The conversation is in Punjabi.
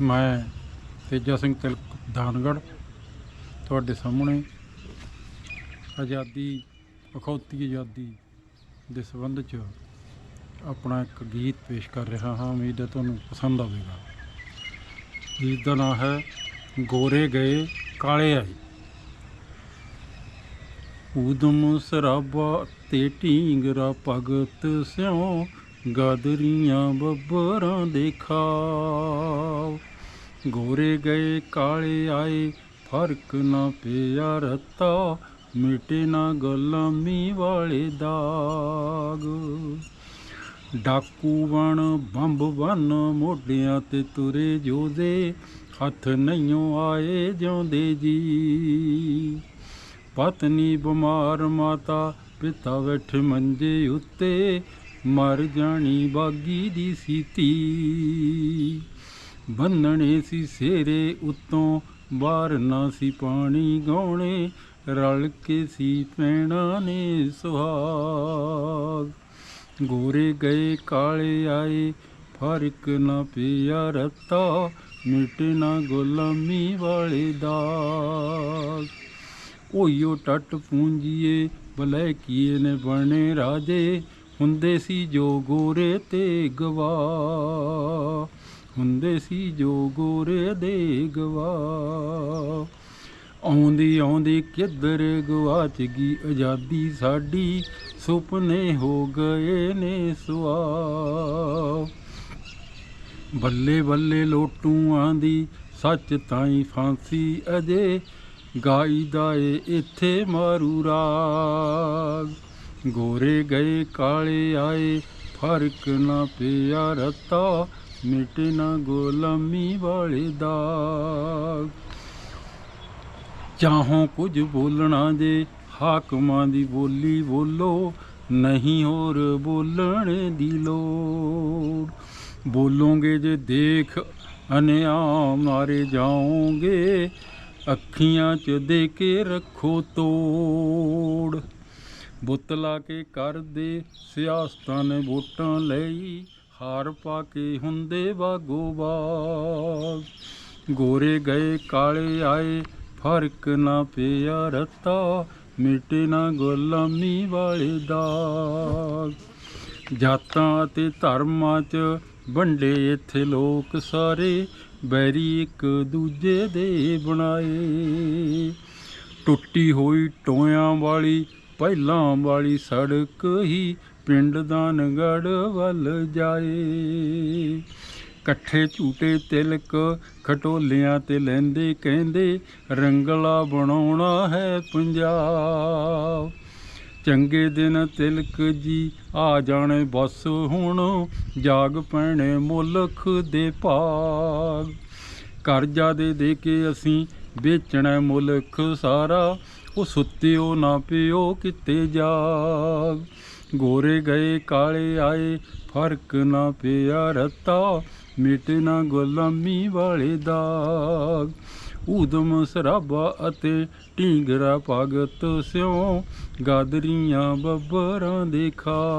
ਮੈਂ ਤੇਜਾ ਸਿੰਘ ਤਿਲਕ, ਦਾਨਗੜ੍ਹ, ਤੁਹਾਡੇ ਸਾਹਮਣੇ ਆਜ਼ਾਦੀ, ਅਖੌਤੀ ਆਜ਼ਾਦੀ ਦੇ ਸੰਬੰਧ 'ਚ ਆਪਣਾ ਇੱਕ ਗੀਤ ਪੇਸ਼ ਕਰ ਰਿਹਾ ਹਾਂ। ਉਮੀਦ ਹੈ ਤੁਹਾਨੂੰ ਪਸੰਦ ਆਵੇਗਾ। ਗੀਤ ਦਾ ਨਾਮ ਹੈ ਗੋਰੇ ਗਏ ਕਾਲੇ ਆਏ। ਊਦਮ ਸਰਾਬਾ ਤੇ ਢੀਂਗਰਾ ਭਗਤ ਸਿਉ ਗਾਦਰੀਆਂ ਬੱਬਰਾਂ ਦੇ ਖਾਓ ਗੋਰੇ ਗਏ, ਕਾਲੇ ਆਏ, ਫ਼ਰਕ ਨਾ ਪਿਆ ਰਤਾ, ਮਿਟੇ ਨਾ ਗੁਲਾਮੀ ਵਾਲੇ ਦਾਗ। ਡਾਕੂ ਬਣ ਬੰਬ ਬਨ ਮੋਢਿਆਂ ਤੇ ਤੁਰੇ ਜੋਦੇ ਹੱਥ ਨਹੀਂਓ ਆਏ ਜਿਉਂਦੇ ਜੀ। ਪਤਨੀ ਬਿਮਾਰ ਮਾਤਾ, ਪਿਤਾ ਬੈਠੇ ਮੰਜੇ ਉੱਤੇ ਮਰ ਜਾਣੀ ਬਾਗੀ ਦੀ ਸੀਤੀ। ਬੰਨਣੇ ਸੀ ਸੇਰੇ ਉਤੋਂ, ਬਾਹਰ ਨਾ ਸੀ ਪਾਣੀ, ਗਾਉਣੇ ਰਲ ਕੇ ਸੀ ਪੈਣਾ ਨੇ ਸੁਹਾਗ। ਗੋਰੇ ਗਏ, ਕਾਲੇ ਆਏ, ਫ਼ਰਕ ਨਾ ਪਿਆ ਰਤਾ, ਮਿਟੇ ਨਾ ਗੁਲਾਮੀ ਵਾਲੇ ਦਾਗ। ਓਯੋ ਟੱਟ ਪੂੰਜੀਏ, ਬਲੇ ਕੀਏ ਨੇ ਬਣੇ ਰਾਜੇ ਹੁੰਦੇ ਸੀ ਜੋ ਗੋਰੇ ਤੇ ਗਵਾ ਹੁੰਦੇ ਸੀ ਜੋ ਗੋਰੇ ਦੇ ਗਵਾ ਆਉਂਦੀ ਆਉਂਦੀ ਕਿੱਧਰ ਗਵਾਚ ਗਈ ਆਜ਼ਾਦੀ ਸਾਡੀ, ਸੁਪਨੇ ਹੋ ਗਏ ਨੇ ਸੁਆ ਬੱਲੇ ਬੱਲੇ ਲੋਟੂ ਦੀ ਸੱਚ ਤਾਈ ਫਾਂਸੀ ਅਜੇ ਗਾਈਦਾ ਏ ਇੱਥੇ ਮਾਰੂ ਰਾਗ। ਗੋਰੇ ਗਏ, ਕਾਲੇ ਆਏ, ਫ਼ਰਕ ਨਾ ਪਿਆ ਰਤਾ, ਮਿਟੇ ਨਾ ਗੁਲਾਮੀ ਵਾਲੇ ਦਾ। ਚਾਹੋਂ ਕੁਝ ਬੋਲਣਾ ਜੇ, ਹਾਕਮਾਂ ਦੀ ਬੋਲੀ ਬੋਲੋ, ਨਹੀਂ ਹੋਰ ਬੋਲਣ ਦੀ ਲੋੜ। ਬੋਲੋਗੇ ਜੇ ਦੇਖ ਅਨਿਆ ਮਾਰੇ ਜਾਓਗੇ, ਅੱਖੀਆਂ 'ਚ ਦੇ ਕੇ ਰੱਖੋ ਤੋੜ। ਬੁੱਤ ਲਾ ਕੇ ਕਰਦੇ ਸਿਆਸਤਾਂ ਨੇ ਵੋਟਾਂ ਲਈ, ਹਾਰ ਪਾ ਕੇ ਹੁੰਦੇ ਬਾਗੋ ਬਾਗ ਗੋਰੇ ਗਏ, ਕਾਲੇ ਆਏ, ਫ਼ਰਕ ਨਾ ਪਿਆ ਰਤਾ, ਮਿਟੇ ਨਾ ਗੁਲਾਮੀ ਵਾਲੇ ਦਾਗ। ਜਾਤਾਂ ਅਤੇ ਧਰਮਾਂ 'ਚ ਵੰਡੇ ਇੱਥੇ ਲੋਕ ਸਾਰੇ, ਬੈਰੀ ਇੱਕ ਦੂਜੇ ਦੇ ਬਣਾਏ। ਟੁੱਟੀ ਹੋਈ ਟੋਇਆਂ ਵਾਲੀ ਪਹਿਲਾਂ ਵਾਲੀ ਸੜਕ ਹੀ ਪਿੰਡ ਦਾਨਗੜ ਵੱਲ ਜਾਏ। ਇਕੱਠੇ ਝੂਟੇ ਤਿਲਕ ਖਟੋਲਿਆਂ ਤੇ ਲੈਂਦੇ ਕਹਿੰਦੇ, ਰੰਗਲਾ ਬਣਾਉਣਾ ਹੈ ਪੰਜਾਬ। ਚੰਗੇ ਦਿਨ ਤਿਲਕ ਜੀ ਆ ਜਾਣੇ ਬਸ ਹੁਣ, ਜਾਗ ਪੈਣੇ ਮੁਲਖ ਦੇ ਭਾਗ। ਕਰਜ਼ਾ ਦੇ ਦੇ ਕੇ ਅਸੀਂ ਵੇਚਣਾ ਮੁਲਖ ਸਾਰਾ ਉਹ ਸੁੱਤਿਓ ਨਾ ਪਿਓ ਕਿਤੇ ਜਾਗ। ਗੋਰੇ ਗਏ, ਕਾਲੇ ਆਏ, ਫ਼ਰਕ ਨਾ ਪਿਆ ਰਤਾ, ਮਿਟੇ ਨਾ ਗੁਲਾਮੀ ਵਾਲੇ ਦਾਗ। ਊਦਮ ਸਰਾਬਾ ਅਤੇ ਢੀਂਗਰਾ ਭਗਤ ਸਿਉ, ਗਾਦਰੀਆਂ ਬੱਬਰਾਂ ਦੇ ਖਾ।